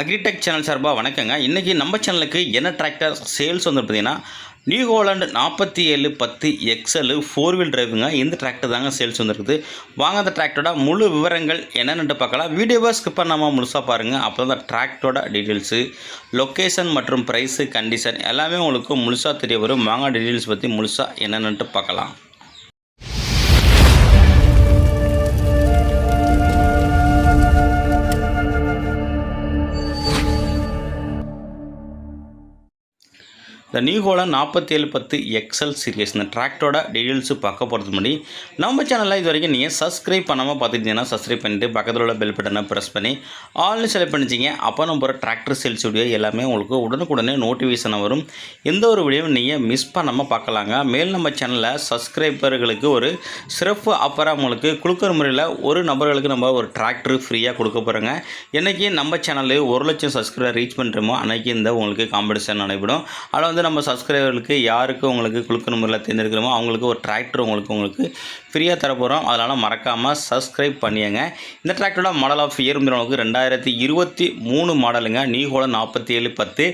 Agritech channel சார்பாக வணக்கங்க. இன்றைக்கி நம்ம சேனலுக்கு என்ன டிராக்டர் சேல்ஸ் வந்து பார்த்தீங்கன்னா நியூ ஹோலாண்ட் நாற்பத்தி ஏழு பத்து எக்ஸலு ஃபோர் வீல் டிரைவுங்க இந்த டிராக்டர் தாங்க சேல்ஸ் வந்துருக்குது வாங்க அந்த டிராக்டரோட முழு விவரங்கள் என்னென்னு பார்க்கலாம். வீடியோவை ஸ்கிப் பண்ணாமல் முழுசாக பாருங்கள் அப்போ தான் டிராக்டரோட டீட்டெயில்ஸு லொக்கேஷன் மற்றும் ப்ரைஸு கண்டிஷன் எல்லாமே உங்களுக்கு முழுசாக தெரிய வரும். வாங்க டீட்டெயில்ஸ் பற்றி முழுசாக என்னென்னுட்டு பார்க்கலாம். இந்த நியூ நாற்பத்தி ஏழு பத்து எக்ஸல் சீரியஸ் இந்த டிராக்டரோட டீட்டெயில்ஸு பார்க்க போகிறது முன்னாடி நம்ம சேனலில் இது வரைக்கும் நீங்கள் சப்ஸ்கிரைப் பண்ணாமல் பார்த்துக்கிட்டீங்கன்னா சப்ஸ்கிரைப் பண்ணிட்டு பக்கத்தில் உள்ள பெல் பட்டனை ப்ரெஸ் பண்ணி ஆல்னு செலக்ட் பண்ணிச்சிங்க அப்போ நம்ம போகிற டிராக்டர் சேல்ஸ் வீடியோ எல்லாமே உங்களுக்கு உடனுக்குடனே நோட்டிஃபிகேஷன் வரும். எந்த ஒரு வீடியோவும் நீங்கள் மிஸ் பண்ணாமல் பார்க்கலாங்க. மேல் நம்ம சேனலில் சப்ஸ்கிரைபர்களுக்கு ஒரு சிறப்பு ஆஃபராக உங்களுக்கு கொடுக்குற முறையில் ஒரு நபர்களுக்கு நம்ம ஒரு டிராக்டர் ஃப்ரீயாக கொடுக்க போகிறோங்க என்றைக்கு நம்ம சேனலில் ஒரு லட்சம் சப்ஸ்கிரைபர் ரீச் பண்ணுறோமோ அன்றைக்கி இந்த உங்களுக்கு காம்படிஷன் நடைபெறும். அதில் வந்து நம்ம சப்ஸ்கிரைபர்களுக்கு யாருக்கு உங்களுக்கு குழுக்கணும் முறையில் தேர்ந்தெடுக்கிறோமோ அவங்களுக்கு ஒரு டிராக்டர் உங்களுக்கு உங்களுக்கு ஃப்ரீயாக தரப்போகிறோம் அதனால் மறக்காமல் சப்ஸ்கிரைப் பண்ணியங்க. இந்த டிராக்டரோட மாடல் ஆஃப் இயர் உங்களுக்கு ரெண்டாயிரத்தி இருபத்தி மூணு மாடலுங்க நீகோட நாற்பத்தி ஏழு பத்து.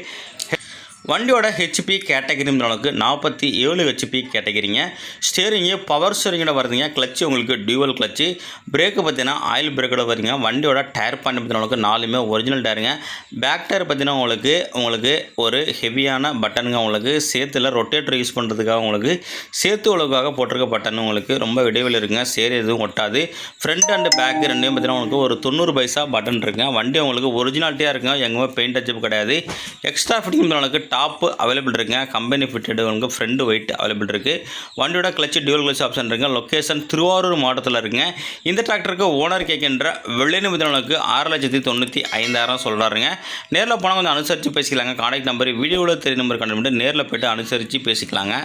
வண்டியோட ஹெச்பி கேட்டகரி அளவுக்கு நாற்பத்தி ஏழு ஹெச்பி கேட்டகரிங்க ஸ்டேரிங்கு பவர் ஸ்டேரிங்கோட வருதுங்க. கிளச்சு உங்களுக்கு டியூவல் கிளச்சு பிரேக்கு பார்த்தீங்கன்னா ஆயில் பிரேக்கோட வருதுங்க. வண்டியோட டயர் பாயிண்ட் பார்த்தீங்கன்னா உங்களுக்கு நாலுமே ஒரிஜினல் டயருங்க பேக் டயர் பார்த்தீங்கன்னா உங்களுக்கு உங்களுக்கு ஒரு ஹெவியான பட்டனுங்க உங்களுக்கு. சேத்துல ரொட்டேட்டர் யூஸ் பண்ணுறதுக்காக உங்களுக்கு சேத்து உலகாக போட்டிருக்க பட்டன் உங்களுக்கு ரொம்ப இடைவெளி இருக்குங்க. சேர் எதுவும் ஒட்டாது. ஃப்ரண்ட் அண்ட் பேக் ரெண்டையும் பார்த்தீங்கன்னா உங்களுக்கு ஒரு தொண்ணூறு பைசா பட்டன் இருக்குங்க. வண்டி உங்களுக்கு ஒரிஜினாலிட்டியாக இருக்குங்க. எங்கேயுமே பெயிண்ட் அச்சப் கிடையாது. எக்ஸ்ட்ரா ஃபிட்டிங் உங்களுக்கு டாப்பு அவைலபிள் இருக்குங்க கம்பெனி ஃபிட்டடு உங்களுக்கு ஃப்ரண்ட் ஒயிட் அவைலபிள் இருக்குது வண்டியோட கிளச்சு டியூல் கிளச் ஆப்ஷன் இருக்குங்க லொக்கேஷன் திருவாரூர் மாவட்டத்தில் இருக்குங்க. இந்த டிராக்டருக்கு ஓனர் கேட்கின்ற வெள்ளை நிமிடங்களுக்கு ஆறு லட்சத்தி தொண்ணூற்றி ஐந்தாயிரம் சொல்கிறாருங்க நேரில் போனால் கொஞ்சம் அனுசரித்து பேசிக்கலாங்க. கான்டாக்ட் நம்பர் வீடியோவில் தெரிய நம்பர் கண்டுபிடிட்டு நேரில் போய்ட்டு அனுசரித்து பேசிக்கலாங்க.